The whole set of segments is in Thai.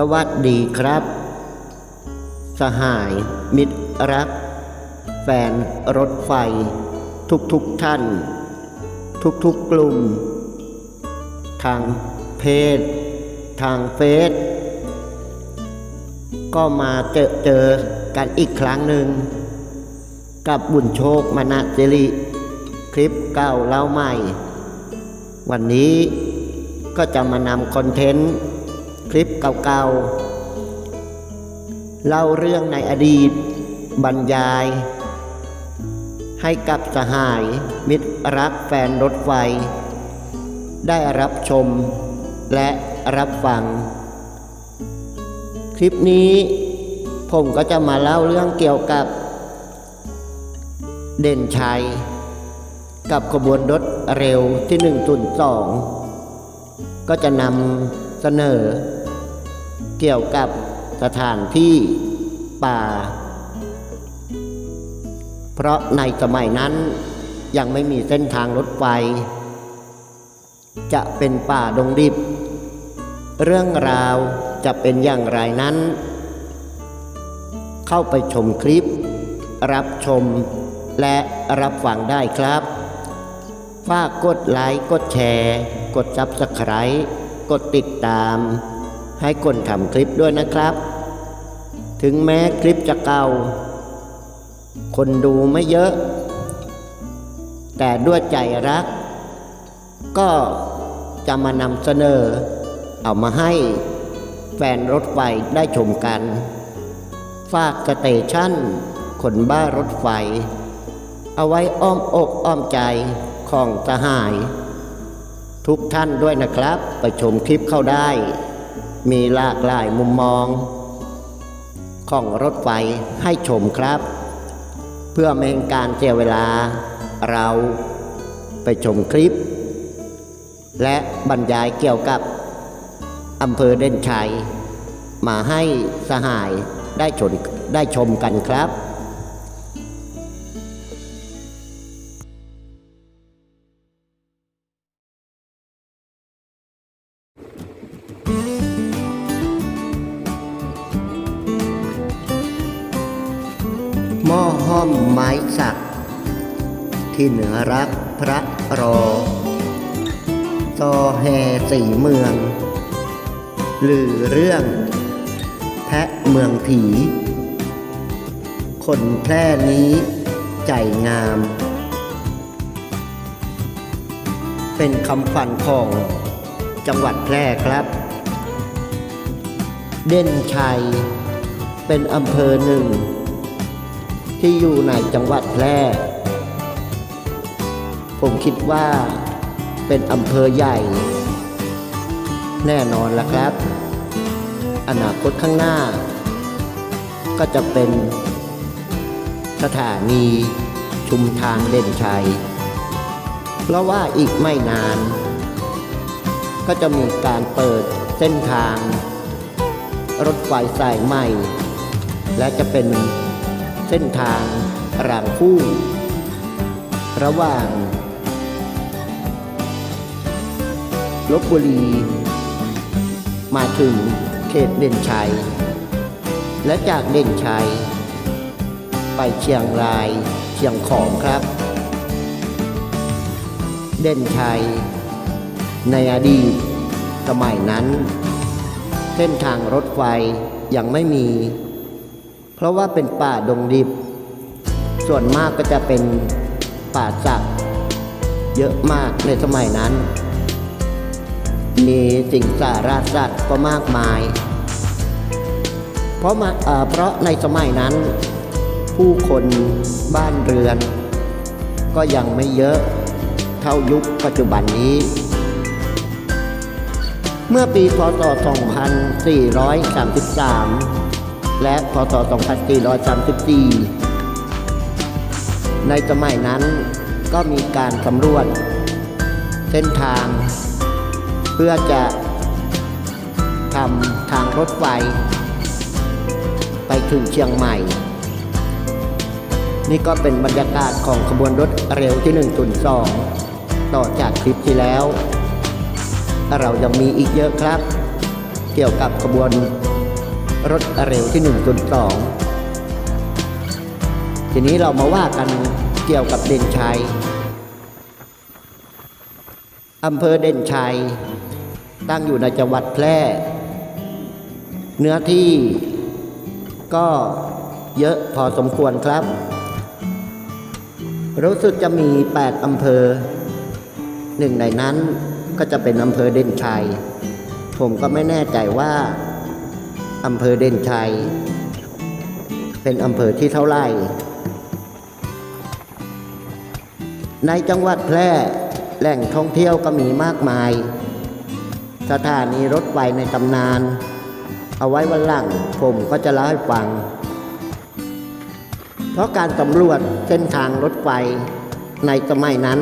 สวัสดีครับ สหายมิตรรัก แฟนรถไฟ ทุกๆทท่าน ทุกๆกลุ่ม ทางเพจทางเฟซก็มาเจอเจอกันอีกครั้งหนึ่ง กับบุญโชคมณสิริ คลิปเก่าเล่าใหม่ วันนี้ก็จะมานำคอนเทนต์ คลิปเก่าๆ เล่าเรื่องในอดีต บรรยาย ให้กับสหายมิตรรักแฟนรถไฟ ได้รับชมและรับฟัง คลิปนี้ผมก็จะมาเล่าเรื่องเกี่ยวกับ เด่นชัย กับขบวนรถเร็วที่หนึ่งตุนสองก็จะนำเสนอ เกี่ยวกับสถานที่ป่า เพราะในสมัยนั้นยังไม่มีเส้นทางรถไฟ จะเป็นป่าดงดิบ เรื่องราวจะเป็นอย่างไรนั้น เข้าไปชมคลิป รับชมและรับฟังได้ครับ ฝากกดไลค์ กดแชร์ กดซับสไคร b ์กดติดตาม ให้คนทำคลิปด้วยนะครับ ถึงแม้คลิปจะเก่า คนดูไม่เยอะ แต่ด้วยใจรัก ก็จะมานำเสนอ เอามาให้แฟนรถไฟได้ชมกัน ฝากสเตชันคนบ้ารถไฟ เอาไว้อ้อมอกอ้อมใจของสหาย ทุกท่านด้วยนะครับ ไปชมคลิปเข้าได้ มีหลากหลายมุมมอง ของรถไฟให้ชมครับ เพื่อไม่เป็นการเสียเวลา เราไปชมคลิป และบรรยายเกี่ยวกับอำเภอเด่นชัย มาให้สหายได้ชมได้ชมกันครับ หม้อมไม้สัก ที่เหนือรักพระรอซอแห่สี่เมือง หรือเรื่อง แพะเมืองผี คนแพร่นี้ใจงาม เป็นคำฝันของจังหวัดแพร่ครับ เด่นชัย เป็นอำเภอหนึ่ง ที่อยู่ในจังหวัดแพร่ ผมคิดว่าเป็นอำเภอใหญ่ แน่นอนละครับ อนาคตข้างหน้า ก็จะเป็นสถานีชุมทางเด่นชัย เพราะว่าอีกไม่นาน ก็จะมีการเปิดเส้นทาง รถไฟสายใหม่ และจะเป็น เส้นทางรางคู่ ระหว่างลบบุรี มาถึงเขตเด่นชัย และจากเด่นชัย ไปเชียงรายเชียงของครับ เด่นชัย ในอดีตสมัยนั้น เส้นทางรถไฟยังไม่มี เพราะว่าเป็นป่าดงดิบ ส่วนมากก็จะเป็นป่าสักเยอะมากในสมัยนั้น มีสิ่งสาราสัตว์ก็มากมาย เพราะมาเอ่อเพราะในสมัยนั้น ผู้คนบ้านเรือน ก็ยังไม่เยอะเท่ายุคปัจจุบันนี้ เมื่อปีพศ 2433 และพศ 2434 ในสมัยนั้นก็มีการสำรวจเส้นทาง เพื่อจะทำทางรถไฟ ไปถึงเชียงใหม่ นี่ก็เป็นบรรยากาศของขบวนรถเร็วที่ 1 0 2 ต่อจากคลิปที่แล้ว เรายังมีอีกเยอะครับ เกี่ยวกับขบวน รถเร็วที่1นสองทีนี้เรามาว่ากันเกี่ยวกับเด่นชัยอำเภอเด่นชัย ตั้งอยู่ในจังหวัดแพร่ เนื้อที่ก็เยอะพอสมควรครับ รู้สึกจะมี 8 อำเภอ หนึ่งในนั้นก็จะเป็นอำเภอเด่นชัย ผมก็ไม่แน่ใจว่า อำเภอเด่นชัย เป็นอำเภอที่เท่าไหร่ ในจังหวัดแพร่แหล่งท่องเที่ยวก็มีมากมาย สถานีรถไฟในตำนาน เอาไว้วันหลังผมก็จะเล่าให้ฟัง เพราะการสำรวจเส้นทางรถไฟในสมัยนั้น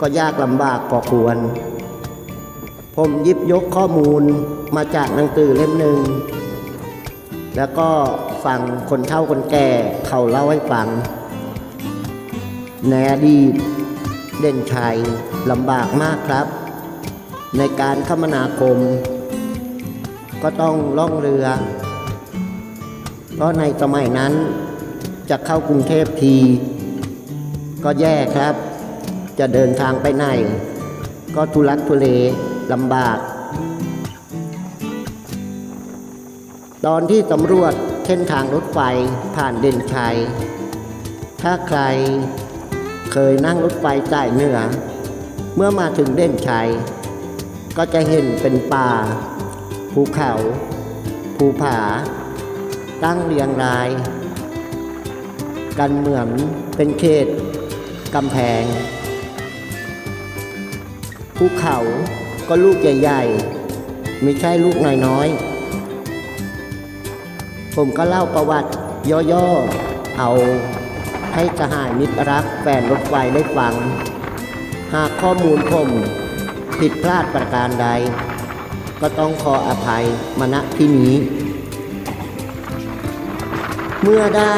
ก็ยากลำบากพอควร ผมยิบยกข้อมูลมาจากหนังสือเล่มหนึ่ง แล้วก็ฟังคนเฒ่าคนแก่เขาเล่าให้ฟัง ในอดีตเด่นชัยลำบากมากครับ ในการคมนาคม ก็ต้องล่องเรือ เพราะในสมัยนั้นจะเข้ากรุงเทพที ก็แย่ครับ จะเดินทางไปไหน ก็ทุลักทุเลลำบาก ตอนที่สำรวจเส้นทางรถไฟผ่านเด่นชัย ถ้าใครเคยนั่งรถไฟสายเหนือ เมื่อมาถึงเด่นชัย ก็จะเห็นเป็นป่า ภูเขา ภูผา ตั้งเรียงราย กันเหมือนเป็นเขตกำแพง ภูเขาก็ลูกใหญ่ๆ ไม่ใช่ลูกน้อยๆ ผมก็เล่าประวัติย่อๆ เอาให้สหายมิตรรักแฟนรถไฟได้ฟัง หากข้อมูลผมผิดพลาดประการใด ก็ต้องขออภัยมาณที่นี้ เมื่อได้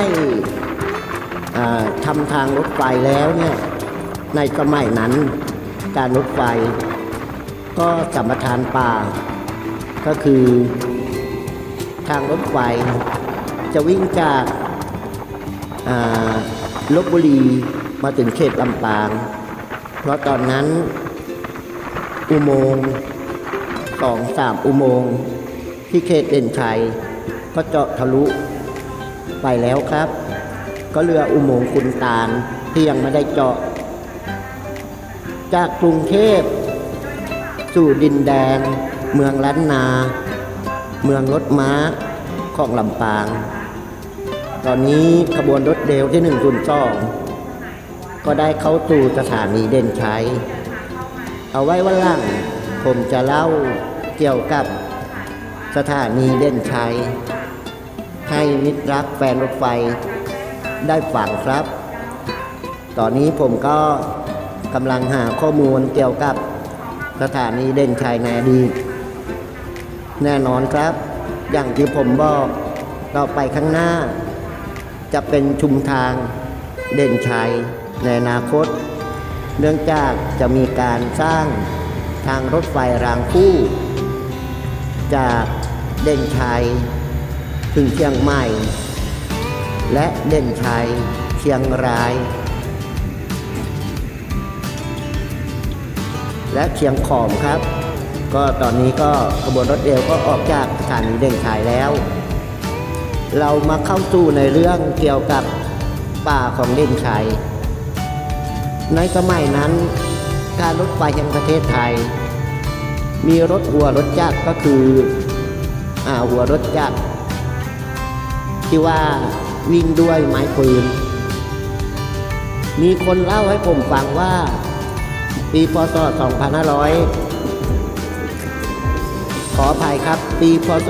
ทำทางรถไฟแล้วเนี่ยในสมัยนั้นการรถไฟ ก็สัมปทานป่า ก็คือ ทางรถไฟ จะวิ่งจากาลบบุรีมาถึงเขตลำปาง เพราะตอนนั้นอุโมงค์สองสามอุโมงค์ที่เขตเด่นชัยก็เจาะทะลุไปแล้วครับ ก็เรืออุโมงค์คุณตาลที่ยังไม่ได้เจาะ จากกรุงเทพสู่ดินแดง เมืองล้านนา เมืองรถม้าของลำปาง ตอนนี้ขบวนรถเร็วที่102ก็ได้เข้าสู่สถานีเด่นชัย เอาไว้วันหลังผมจะเล่าเกี่ยวกับสถานีเด่นชัย ให้มิตรรักแฟนรถไฟได้ฟังครับ ตอนนี้ผมก็กำลังหาข้อมูลเกี่ยวกับสถานีเด่นชัยในอดีต แน่นอนครับ อย่างที่ผมบอกต่อไปข้างหน้า จะเป็นชุมทางเด่นชัยในอนาคต เนื่องจากจะมีการสร้างทางรถไฟรางคู่ จากเด่นชัยถึงเชียงใหม่ และเด่นชัยเชียงราย และเชียงขอมครับ ก็ตอนนี้ก็ขบวนรถเร็วก็ออกจากสถานีเด่นชัยแล้ว เรามาเข้าสู่ในเรื่องเกี่ยวกับป่าของเด่นชัยในสมัยนั้นการรถไฟแห่งประเทศไทย มีรถหัวรถจักรก็คืออ่าหัวรถจักรที่ว่าวิ่งด้วยไม้ปืน มีคนเล่าให้ผมฟังว่า ปีพศ 2500 ออภัยครับ ปีพศ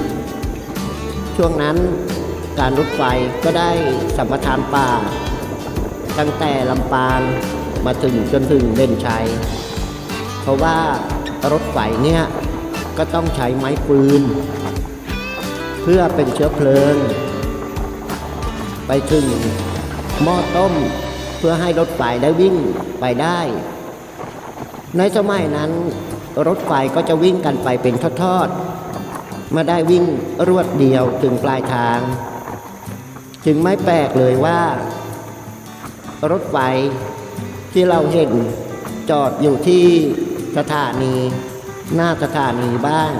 2484 ช่วงนั้นการรถไฟก็ได้สัมปทานป่า ตั้งแต่ลำปางมาถึงจนถึงเด่นชัย เพราะว่ารถไฟเนี่ยก็ต้องใช้ไม้ปืน เพื่อเป็นเชื้อเพลิง ไปถึงหม้อต้มเพื่อให้รถไฟได้วิ่งไปได้ ในสมัยนั้น รถไฟก็จะวิ่งกันไปเป็นทอดๆม่ได้วิ่งรวดเดียวถึงปลายทาง จึงไม่แปลกเลยว่า รถไฟที่เราเห็นจอดอยู่ที่สถานีหน้าสถานีบ้าง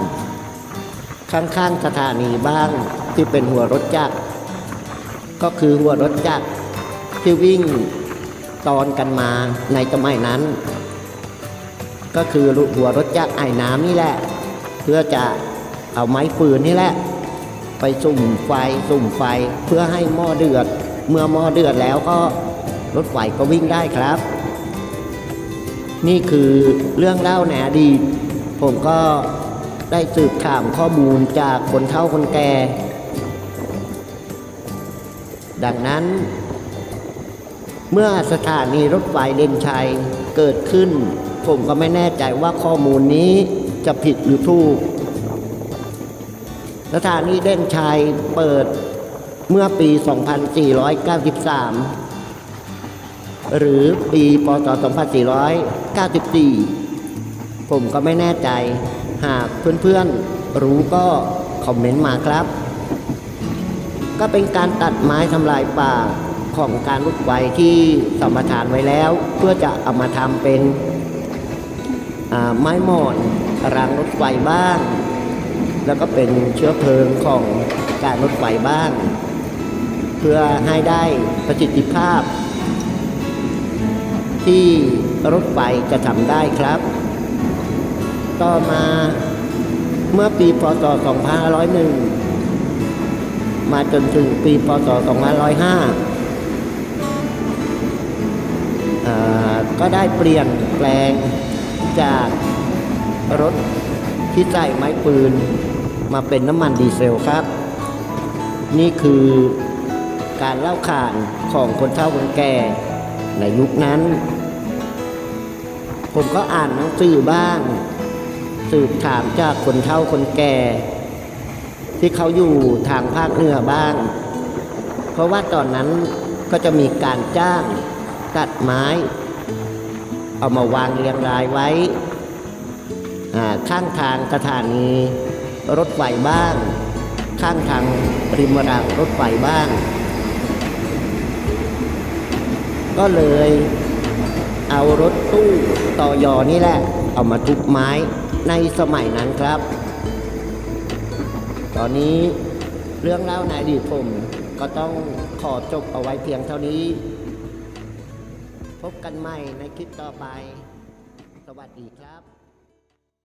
ข้างๆสถานีบ้างที่เป็นหัวรถจักร ก็คือหัวรถจักรที่วิ่งตอนกันมาในสมัยนั้น ก็คือหัวรถจักรไอ้น้ำนี่แหละ เพื่อจะเอาไม้ฟืนนี่แหละ ไปสุ่มไฟสุ่มไฟเพื่อให้หม้อเดือด เมื่อหม้อเดือดแล้วก็รถไฟก็วิ่งได้ครับ นี่คือเรื่องเล่าในอดีตผมก็ได้สืบถามข้อมูลจากคนเฒ่าคนแก่ ดังนั้น เมื่อสถานีรถไฟเด่นชัยเกิดขึ้น ผมก็ไม่แน่ใจว่าข้อมูลนี้จะผิดหรือถูก สถานีเด่นชัยเปิดเมื่อปี 2493 หรือปีพศ2494 ผมก็ไม่แน่ใจ หากเพื่อนๆ รู้ก็คอมเมนต์มาครับ ก็เป็นการตัดไม้ทำลายป่าของการรถไฟที่สมทานไว้แล้ว เพื่อจะเอามาทำเป็น ไม้หมอนรางรถไฟบ้าง แล้วก็เป็นเชื้อเพลิงของการรถไฟบ้าง เพื่อให้ได้ประสิทธิภาพ ที่รถไฟจะทำได้ครับ ต่อมาเมื่อปีพศ 2501 มาจนถึงปีพศ 2505 ก็ได้เปลี่ยนแปลง จากรถที่ใส่ไม้ปืน มาเป็นน้ำมันดีเซลครับ นี่คือการเล่าขานของคนเฒ่าคนแก่ในยุคนั้น ผมก็อ่านหนังสือบ้าง สืบถามจากคนเฒ่าคนแก่ ที่เขาอยู่ทางภาคเหนือบ้าง เพราะว่าตอนนั้นก็จะมีการจ้างตัดไม้ เอามาวางเรียงรายไว้ ข้างทางสถานีรถไฟบ้าง ข้างทางริมรางรถไฟบ้าง ก็เลยเอารถตู้ต่อยอนี่แหละ เอามาทุบไม้ในสมัยนั้นครับ ตอนนี้เรื่องเล่าในอดีตผมก็ต้องขอจบเอาไว้เพียงเท่านี้ พบกันใหม่ในคลิปต่อไป สวัสดีครับ